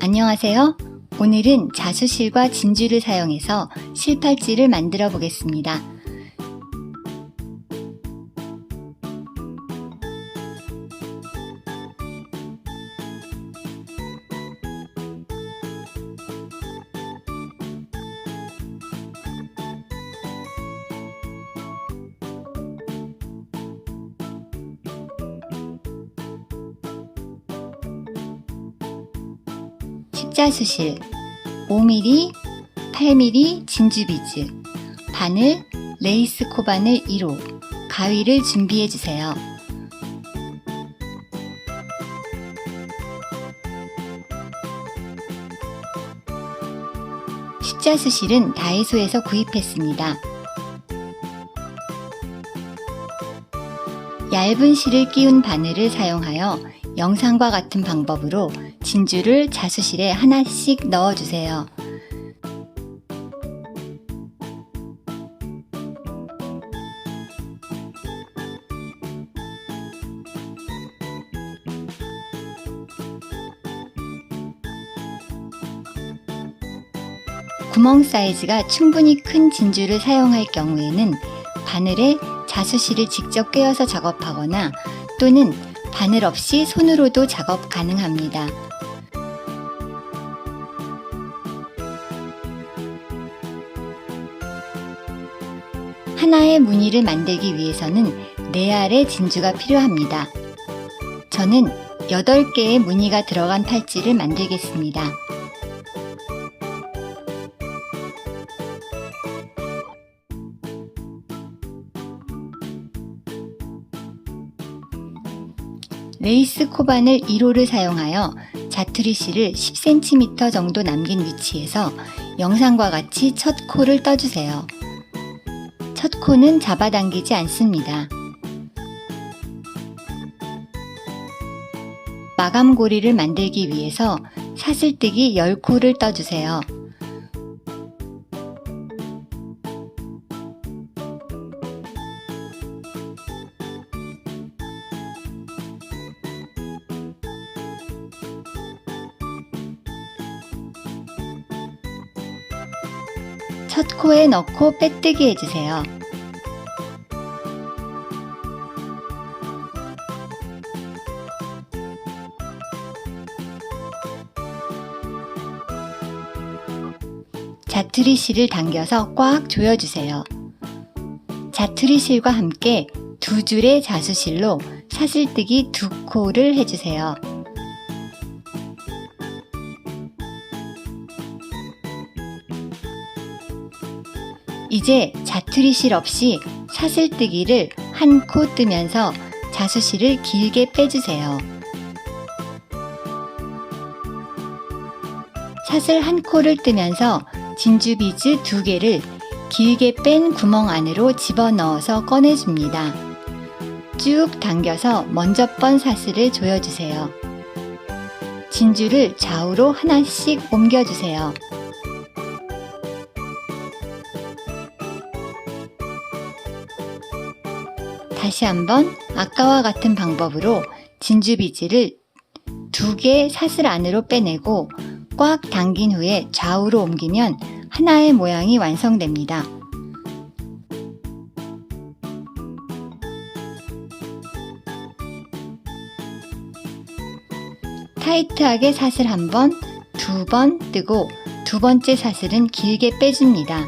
안녕하세요. 오늘은 자수실과 진주를 사용해서 실팔찌를 만들어 보겠습니다. 십자수실 5mm, 8mm 진주비즈, 바늘, 레이스 코바늘 1호, 가위를 준비해 주세요. 십자 수실은 다이소에서 구입했습니다. 얇은 실을 끼운 바늘을 사용하여 영상과 같은 방법으로 진주를 자수실에 하나씩 넣어주세요. 구멍 사이즈가 충분히 큰 진주를 사용할 경우에는 바늘에 자수실을 직접 꿰어서 작업하거나 또는 바늘 없이 손으로도 작업 가능합니다. 하나의 무늬를 만들기 위해서는 네 알의 진주가 필요합니다. 저는 8개의 무늬가 들어간 팔찌를 만들겠습니다. 레이스 코바늘 1호를 사용하여 자투리 실을 10cm 정도 남긴 위치에서 영상과 같이 첫 코를 떠주세요. 첫 코는 잡아당기지 않습니다. 마감고리를 만들기 위해서 사슬뜨기 10코를 떠주세요. 첫 코에 넣고 빼뜨기 해주세요. 자투리 실을 당겨서 꽉 조여주세요. 자투리 실과 함께 두 줄의 자수실로 사슬뜨기 두 코를 해주세요. 이제 자투리 실 없이 사슬뜨기를 한 코 뜨면서 자수실을 길게 빼주세요. 사슬 한 코를 뜨면서 진주 비즈 두 개를 길게 뺀 구멍 안으로 집어넣어서 꺼내줍니다. 쭉 당겨서 먼저 번 사슬을 조여주세요. 진주를 좌우로 하나씩 옮겨주세요. 다시 한번 아까와 같은 방법으로 진주 비즈를 두 개 사슬 안으로 빼내고 꽉 당긴 후에 좌우로 옮기면 하나의 모양이 완성됩니다. 타이트하게 사슬 한 번, 두 번 뜨고 두 번째 사슬은 길게 빼줍니다.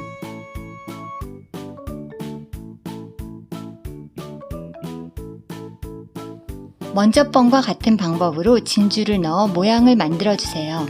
먼저 번과 같은 방법으로 진주를 넣어 모양을 만들어 주세요.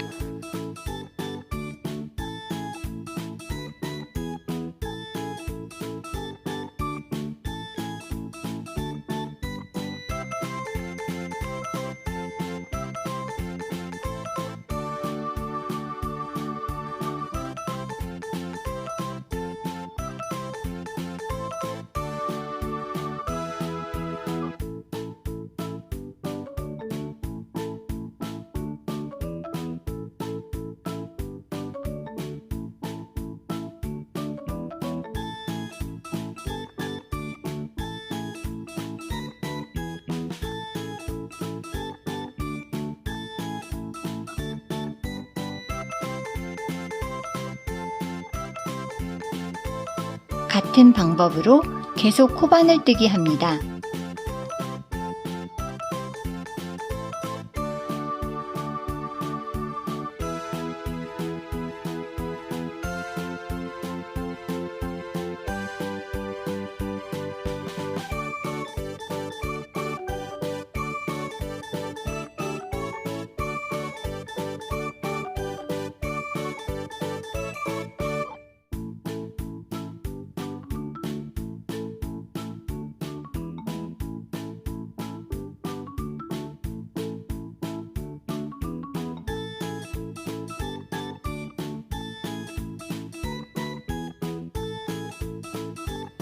같은 방법으로 계속 코바늘 뜨기 합니다.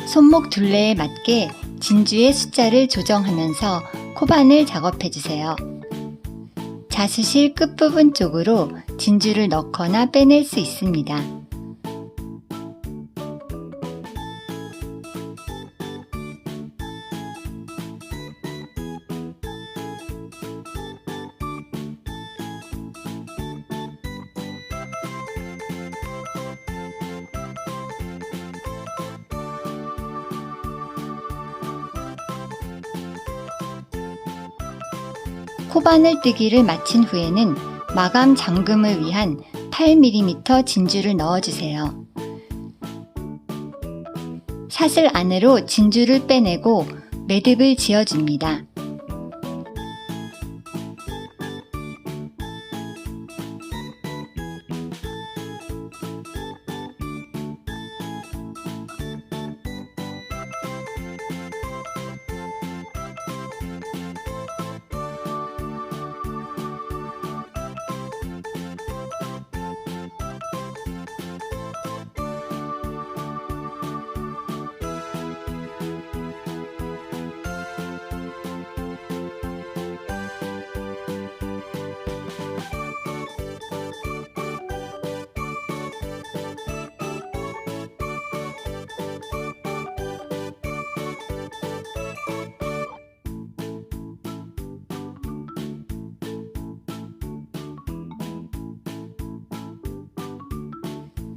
손목 둘레에 맞게 진주의 숫자를 조정하면서 코반을 작업해 주세요. 자수실 끝부분 쪽으로 진주를 넣거나 빼낼 수 있습니다. 코바늘 뜨기를 마친 후에는 마감 잠금을 위한 8mm 진주를 넣어주세요. 사슬 안으로 진주를 빼내고 매듭을 지어줍니다.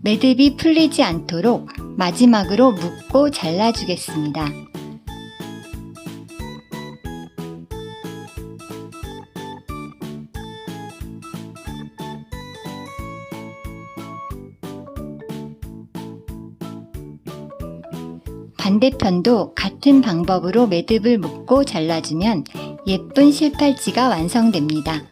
매듭이 풀리지 않도록 마지막으로 묶고 잘라주겠습니다. 반대편도 같은 방법으로 매듭을 묶고 잘라주면 예쁜 실팔찌가 완성됩니다.